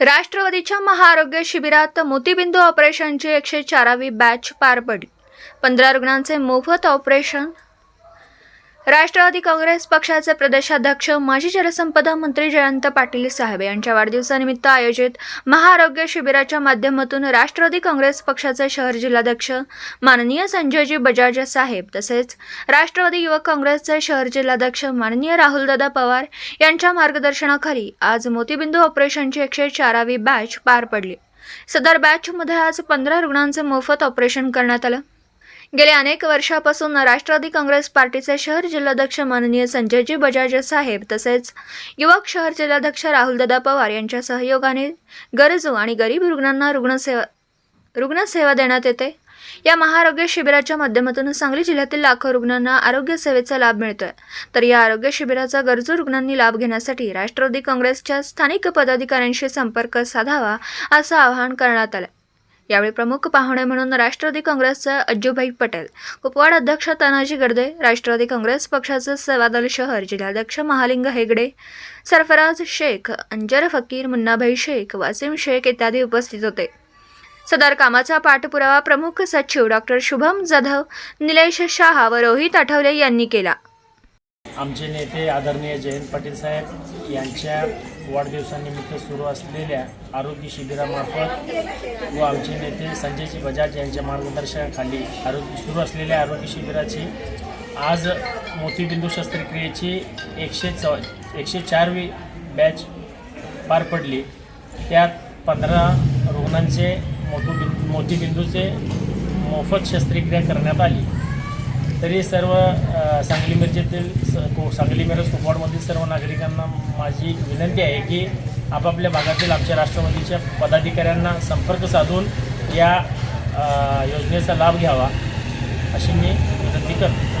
राष्ट्रवादीच्या महाआरोग्य शिबिरात मोतीबिंदू ऑपरेशनची एकशे चारावी बॅच पार पडली. पंधरा रुग्णांचे मोफत ऑपरेशन राष्ट्रवादी काँग्रेस पक्षाचे प्रदेशाध्यक्ष माजी जलसंपदा मंत्री जयंत पाटील साहेब यांच्या वाढदिवसानिमित्त आयोजित महाआरोग्य शिबिराच्या माध्यमातून राष्ट्रवादी काँग्रेस पक्षाचे शहर जिल्हाध्यक्ष माननीय संजयजी बजाज साहेब तसेच राष्ट्रवादी युवक काँग्रेसचे शहर जिल्हाध्यक्ष माननीय राहुलदादा पवार यांच्या मार्गदर्शनाखाली आज मोतीबिंदू ऑपरेशनची एकशे चारावी बॅच पार पडली. सदर बॅचमध्ये आज पंधरा रुग्णांचे मोफत ऑपरेशन करण्यात आलं. गेल्या अनेक वर्षापासून राष्ट्रवादी काँग्रेस पार्टीचे शहर जिल्हाध्यक्ष माननीय संजयजी बजाज साहेब तसेच युवक शहर जिल्हाध्यक्ष राहुलदादा पवार यांच्या सहयोगाने गरजू आणि गरीब रुग्णांना रुग्णसेवा रुग्णसेवा देण्यात येते. या महाआरोग्य शिबिराच्या माध्यमातून सांगली जिल्ह्यातील लाखो रुग्णांना आरोग्य सेवेचा लाभ मिळतोय. तर या आरोग्य शिबिराचा गरजू रुग्णांनी लाभ घेण्यासाठी राष्ट्रवादी काँग्रेसच्या स्थानिक पदाधिकाऱ्यांशी संपर्क साधावा असं आवाहन करण्यात आलं. यावेळी प्रमुख पाहुणे म्हणून राष्ट्रवादी काँग्रेसचे अज्जूभाई पटेल कुपवाड अध्यक्ष तानाजी गर्दे राष्ट्रवादी काँग्रेस पक्षाचे सेवादल शहर जिल्हाध्यक्ष महालिंग हेगडे सरफराज शेख अंजर फकीर मुन्नाभाई शेख वासिम शेख इत्यादी उपस्थित होते. सदर कामाचा पाठपुरावा प्रमुख सचिव डॉक्टर शुभम जाधव निलेश शाह व रोहित आठवले यांनी केला. आमचे नेते आदरणीय जयंत पाटील साहेब यांच्या वाढदिवसानिमित्त सुरू असलेल्या आरोग्य शिबिरामार्फत व आमचे नेते संजयजी बजाज यांच्या मार्गदर्शनाखाली आरोग्य सुरू असलेल्या आरोग्य शिबिराची आज मोतीबिंदू शस्त्रक्रियेची एकशे चौ एकशे चारवी बॅच पार पडली. त्यात पंधरा रुग्णांचे मोतीबिंदू मोतीबिंदूचे मोफत शस्त्रक्रिया करण्यात आली. तरी सर्व सांगली मिरजेतील स- को सांगली मिरज कुपवाडमधील सर्व नागरिकांना माझी विनंती आहे की आपापल्या भागातील आमच्या राष्ट्रवादीच्या पदाधिकाऱ्यांना संपर्क साधून या योजनेचा लाभ घ्यावा अशी मी विनंती करतो.